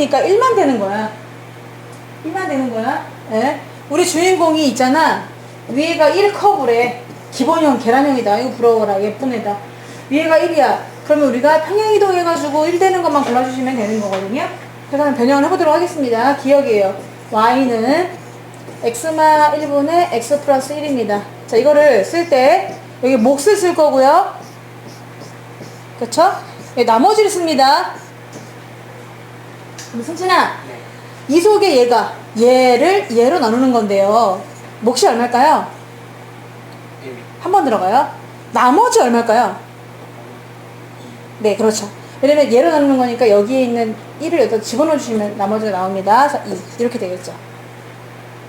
주인공이니까 1만 되는 거야. 1만 되는 거야. 예? 우리 주인공이 있잖아. 위에가 1 커브래. 기본형 계란형이다. 이거 부러워라. 예쁜 애다. 위에가 1이야. 그러면 우리가 평행이동 해가지고 1 되는 것만 골라주시면 되는 거거든요. 그래서 변형을 해보도록 하겠습니다. 기억이에요. y는 x마 1분의 x 플러스 1입니다. 자, 이거를 쓸 때 여기 몫을 쓸 거고요. 그쵸? 예, 나머지를 씁니다. 그럼 승진아, 이 속에 얘가 얘를 얘로 나누는 건데요. 몫이 얼마일까요? 한 번 들어가요. 나머지 얼마일까요? 네, 그렇죠. 왜냐면 얘로 나누는 거니까 여기에 있는 1을 여기다 집어넣어 주시면 나머지가 나옵니다. 자, 2. 이렇게 되겠죠.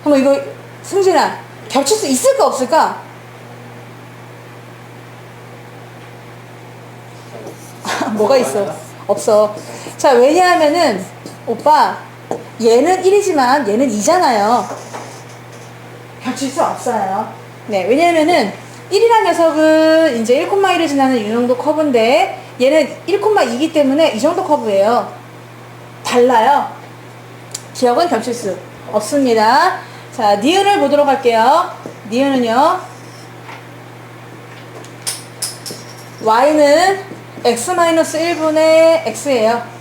그럼 이거 승진아 겹칠 수 있을까 없을까? 뭐가 있어? 없어. 자, 왜냐하면은 오빠 얘는 1이지만 얘는 2잖아요. 겹칠 수 없어요. 네, 왜냐면은 1이라는 녀석은 이제 1,1을 지나는 이 정도 커브인데 얘는 1,2이기 때문에 이 정도 커브예요. 달라요. 기억은 겹칠 수 없습니다. 자, 니은을 보도록 할게요. 니은은요. y는 x-1분의 x예요.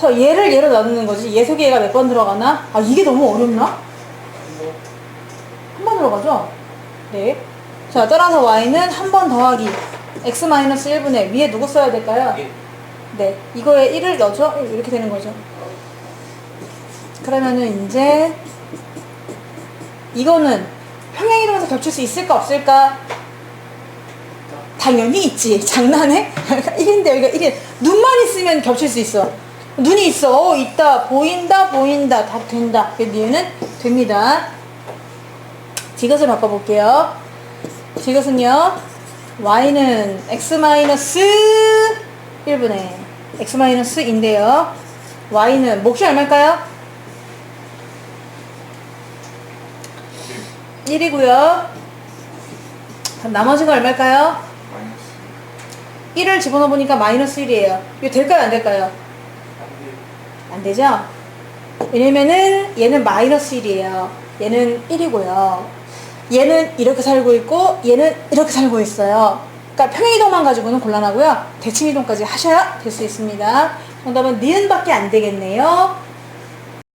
그래서 얘를 얘로 나누는 거지. 얘 속에 얘가 몇 번 들어가나? 아, 이게 너무 어렵나? 한 번 들어가죠? 네. 자, 따라서 y는 한 번 더하기 x-1분의 위에 누구 써야 될까요? 네. 이거에 1을 넣어줘? 이렇게 되는 거죠. 그러면은 이제 이거는 평행이동에서 겹칠 수 있을까 없을까? 당연히 있지. 장난해? 1인데 여기가 1인. 눈만 있으면 겹칠 수 있어. 눈이 있어. 어, 있다. 보인다. 보인다. 다 된다. 그 뒤에는 됩니다. 디귿을 바꿔볼게요. 디귿은요. y는 x-1분의 x-인데요. y는 몫이 얼마일까요? 1이고요. 그럼 나머지가 얼마일까요? 1을 집어넣어 보니까 마이너스 1이에요. 이거 될까요? 안 될까요? 안 되죠? 왜냐면은 얘는 마이너스 1이에요. 얘는 1이고요. 얘는 이렇게 살고 있고 얘는 이렇게 살고 있어요. 그러니까 평행이동만 가지고는 곤란하고요. 대칭이동까지 하셔야 될 수 있습니다. 정답은 니은밖에 안 되겠네요.